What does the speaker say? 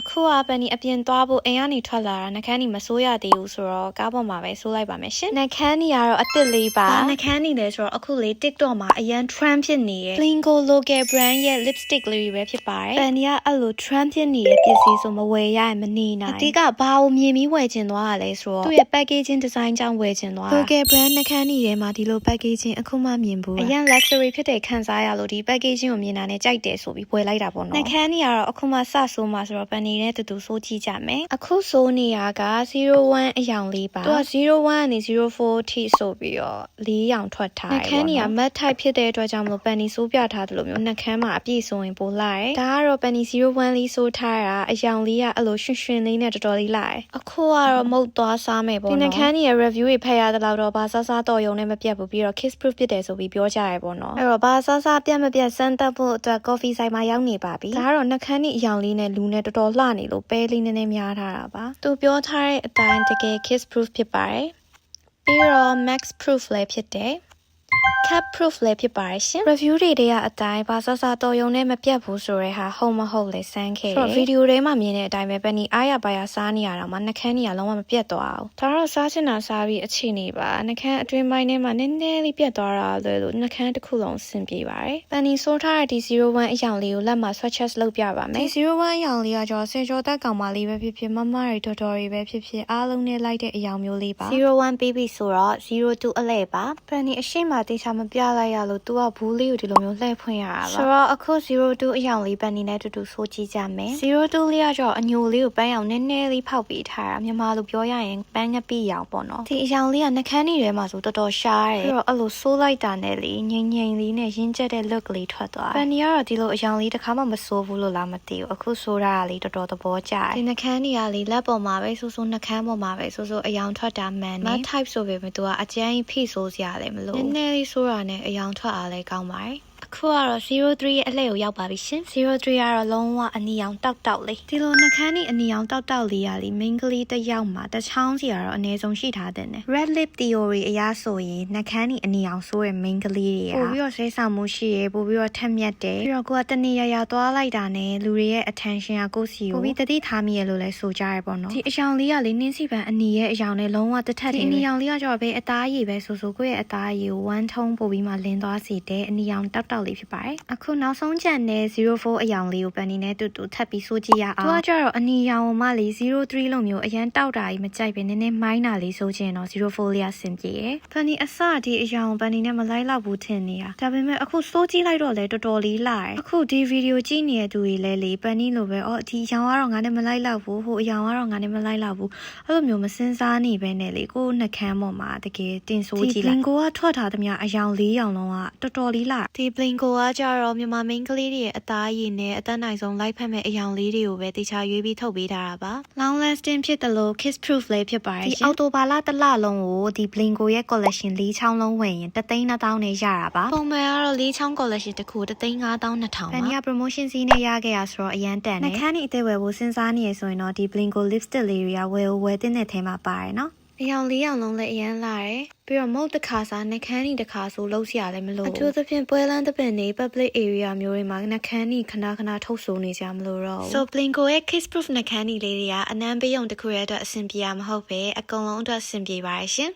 အခုကပန်နီအပြင်သွားဖို့အိမ်ကနေထွက်လာတာနှကန်းနီမစိုးရသေးဘူးဆိုတော့ကားပေါ်မှာပဲစိုးလိုက်ပါမယ်ရှင်နှကန်းနီကတော့အစ်စ်လေးပါနှကန်းနီလဲဆိုတော့အခုလေး TikTok မှာအရန် trend ဖြစ်နေရဲ့ Blingo local brand ရဲ့ lipstick လေးတွေပဲဖြစ်ပါတယ်ပန်နီကအဲ့လို trend ဖြစ်နေတဲ့ပစ္စည်းဆိုမဝယ်ရရင်မနေနိုင်အတိကဘာကိုမြင်ပြီးဝယ်ချင်သွားရလဲဆိုတော့သူ့ရဲ့ packaging design ကြောင့်ဝယ်ချင်သွားတာ local brand နှကန်းနီထဲမှာဒီလို packaging အခုမှမြင်ဘူးအရန် luxury ဖြစ်တဲ့ခံစားရလို့ဒီ packaging ကိုမြင်တာနဲ့ကြိုက်တယ်ဆိုပြီးဝယ်လိုက်တာပေါ့နော်နှကန်းနီကတော့အခုမှစဆိုးမှဆိုတော့ပန်နီနဲ့တူတူစိုးကြည့်ကြမယ်အခုစိုးနေရက01အယောင်လေးပါသူက01ကနေ04ထိဆိုပြီးတော့၄ရောင်ထွက်ထားတယ်နှကန်းနီက matte type ဖြစ်တဲ့အတွက်ကြောင့်မလို့ပန်နီစိုးပြထားတယ်လို့မျိုးနှကန်းမှာအပြည့်ဆိုရင်ပိုလာတယ်ဒါကတော့ပန်နီ01လေးစိုးထားတာအယောင်လေးကအဲ့လိုရွှင်ရွှင်လေးနဲ့တော်တော်လေးလာတယ်အခုကတော့မုတ်သွားစားမယ်ပေါ့နော်ဒီနှကန်းနီရဲ့ review တွေဖတ်ရတဲ့လောက်တော့ဘာစားစားတော်ယုံနဲ့မပြတ်ဘူးပြီးတော့ kiss proof ဖြစ်တယ်ဆိုပြီးပြောကြရပေါ့နော်အဲ့တော့ဘာစားစားပြတ်မပြတ်စမ်းသပ်ဖို့အတွက် coffee ဆိုင်မှာရောက်နေပါပြီဒါကတော့နှကန်းနီအယောင်လေးနဲ့လူနဲ့တော်တော်လှနေလို့ပဲလေးနည်းနည်းများထားတာပါသူပြောထားတဲ့အတိုင်းတကယ် kiss proof ဖြစ်ပါတယ်ပြီးတော့ max proof လည်းဖြစ်တယ် cap proof လည်းဖြစ်ပါတယ်ရှင် review တွေတည်းကအတိုင်းဘာသာစာတော်ယုံနဲ့မပြတ်ဘူးဆိုရဲဟာဟုတ်မဟုတ်လဲစမ်းခဲ့တယ်ဗီဒီယိုထဲမှာမြင်တဲ့အတိုင်းပဲပဲနီအားရပါရစားနေရတာမှနှကန်းနေရလုံးဝမပြတ်သွားဘူးဒါတော့စားချင်တာစားပြီးအခြေအနေပါနှကန်းအတွင်းပိုင်းထဲမှာနည်းနည်းလေးပြတ်သွားတာလွယ်လို့နှကန်းတစ်ခုလုံးဆင်ပြေပါတယ်ပန်နီဆိုးထားတဲ့ဒီ01 အယောင်လေးကိုလက်မှာ swatches လုပ်ပြပါမယ်ဒီ01 အယောင်လေးကကျော်ဆေကျော်တက်ကောင်မလေးပဲဖြစ်ဖြစ်မမတွေတော်တော်တွေပဲဖြစ်ဖြစ်အားလုံးနဲ့လိုက်တဲ့အယောင်မျိုးလေးပါ01 BB ဆိုတော့02အလဲပါပန်နီအရှိမတေချာမပြလိုက်ရလို့ तू ကဘူးလေးကိုဒီလိုမျိုးလှည့်ဖွင့်ရတာပါဆိုတော့အခု02အယောင်လေးပန်နီနဲ့တူတူဆိုကြည့်ကြမယ်02လေးကတော့အညိုလေးကိုပန်းရောင်နည်းနည်းလေးဖောက်ပေးထားတာမြန်မာလိုပြောရရင်ပန်းငပိရောင်ပေါ့နော်ဒီအယောင်လေးကနှကန်းနေထဲမှာဆိုတော်တော်ရှားတယ်ပြီးတော့အဲ့လိုဆိုးလိုက်တာနဲ့လေငိမ့်ငိမ့်လေးနဲ့ရင်းကျက်တဲ့ look လေးထွက်သွားပန်နီကတော့ဒီလိုအယောင်လေးတစ်ခါမှမဆိုးဘူးလို့လားမသိဘူးအခုဆိုးတာကလေးတော်တော်သဘောကျတယ်ဒီနှကန်းနေရလေးလက်ပေါ်မှာပဲဆိုးဆိုးနှကန်းပေါ်မှာပဲဆိုးဆိုးအယောင်ထွက်တာမှန်တယ် type ဆိုပေမဲ့သူကအကျန်းကြီးဖိဆိုးစရာလည်းမလိုနည်းနည်းလေးဆိုးတာနဲ့အယောင်ထွက်အားလည်းကောင်းပါတယ်အ ခုကတော့03ရဲ့အလှည့်ကိုရောက်ပါပြီရှင်03ကတော့လုံးဝအနီရောင်တောက်တောက်လေးဒီလိုနှကန်းนี่အနီရောင်တောက်တောက်လေးရလी main ကလေးတစ်ယောက်မှာတစ်ချောင်းစီကတော့အနည်းဆုံးရှိထားတဲ့ ਨੇ red lip theory အရဆိုရင်နှကန်းนี่အနီရောင်ဆိုးရဲ့ main ကလေးတွေကပို့ပြီးတော့စိတ်ဆောင်မှုရှိရပို့ပြီးတော့ထက်မြက်တယ်ပြီးတော့ကိုကတနေရရသွားလိုက်တာနဲ့လူတွေရဲ့ attention ကကိုစီကိုပို့ပြီးတတိထားမိရလို့လဲဆိုကြရပေါ့နော်ဒီအယောင်လေးကလေနင်းစီပန်အနီရဲ့အယောင်နဲ့လုံးဝတစ်ထက်တည်းဒီအနီရောင်လေးကကြောပဲအသားရည်ပဲဆိုဆိုကိုယ့်ရဲ့အသားရည်ကို one tone ပို့ပြီးမှလင်းသွားစေတဲ့အနီရောင်တောက်တောက် လေးဖြစ်ပါတယ်အခုနောက်ဆုံးချက်နဲ့04အယောင်လေးကိုပန်နီနဲ့တူတူထပ်ပြီးစိုးကြည့်ရအောင်သူကကြတော့အနီရောင်မှလေ03လို့မျိုးအရန်တောက်တာကြီးမကြိုက်ပဲနည်းနည်းမိုင်းတာလေးစိုးချင်တော့04လေးကဆင်ပြေရယ်ပန်နီအစဒီအယောင်ပန်နီနဲ့မလိုက်တော့ဘူးထင်နေတာဒါပေမဲ့အခုစိုးကြည့်လိုက်တော့လေတော်တော်လေးလာတယ်အခုဒီဗီဒီယိုကြည့်နေတဲ့သူတွေလည်းလေပန်နီလိုပဲအော်ဒီအယောင်ကတော့ငါနဲ့မလိုက်တော့ဘူးဟိုအယောင်ကတော့ငါနဲ့မလိုက်တော့ဘူးအဲ့လိုမျိုးမစင်စားနေပဲနဲ့လေကိုနှကန်းပေါ်မှာတကယ်တင်စိုးကြည့်လိုက်ဒီဘလင်ကိုကထွက်ထားသမျှအယောင်လေးယောင်လုံးကတော်တော်လေးလာဒီဘလင်ကိုကကြတော့မြန်မာ main ကလေးတွေရဲ့အသားရည်နဲ့အသက်နိုင်ဆုံးလိုက်ဖက်မဲ့အယောင်လေးတွေကိုပဲတေချာရွေးပြီးထုတ်ပေးထားတာပါ long lasting ဖြစ်တယ်လို့ kiss proof လေးဖြစ်ပါတယ်ဒီအော်တိုဘာလတစ်လလုံးကိုဒီ blingo ရဲ့ collection လေးချောင်းလုံးဝင်ရင်တသိန်း2000နဲ့ရတာပါပုံမှန်ကတော့လေးချောင်း collection တစ်ခုတသိန်း9200ပါဘန်နီက promotion စီးနဲ့ရခဲ့ရဆိုတော့အရန်တန်တယ်နှခမ်းနေအသေးဝယ်ဖို့စဉ်းစားနေရဆိုရင်တော့ဒီ blingo lipstick လေးတွေကဝယ်ဝယ်တဲ့ထဲမှာပါတယ်နော် အယောင်လေးအောင်လုံးလည်းအရန်လာတယ်ပြီးတော့မုတ်တစ်ခါစားနှကန်းနီတစ်ခါဆိုလုံးစရာလည်းမလိုအထူးသဖြင့်ပွဲလန်းသပင်နေ public area မျိုးတွေမှာနှကန်းနီခဏခဏထုတ်ဆိုနေကြမလို့တော့ So Blinko ရဲ့ kiss proof နှကန်းနီလေးတွေကအနမ်းပေးုံတစ်ခုရဲ့အတွက်အဆင်ပြေရမဟုတ်ပဲအကုန်လုံးအတွက်အဆင်ပြေပါရဲ့ရှင်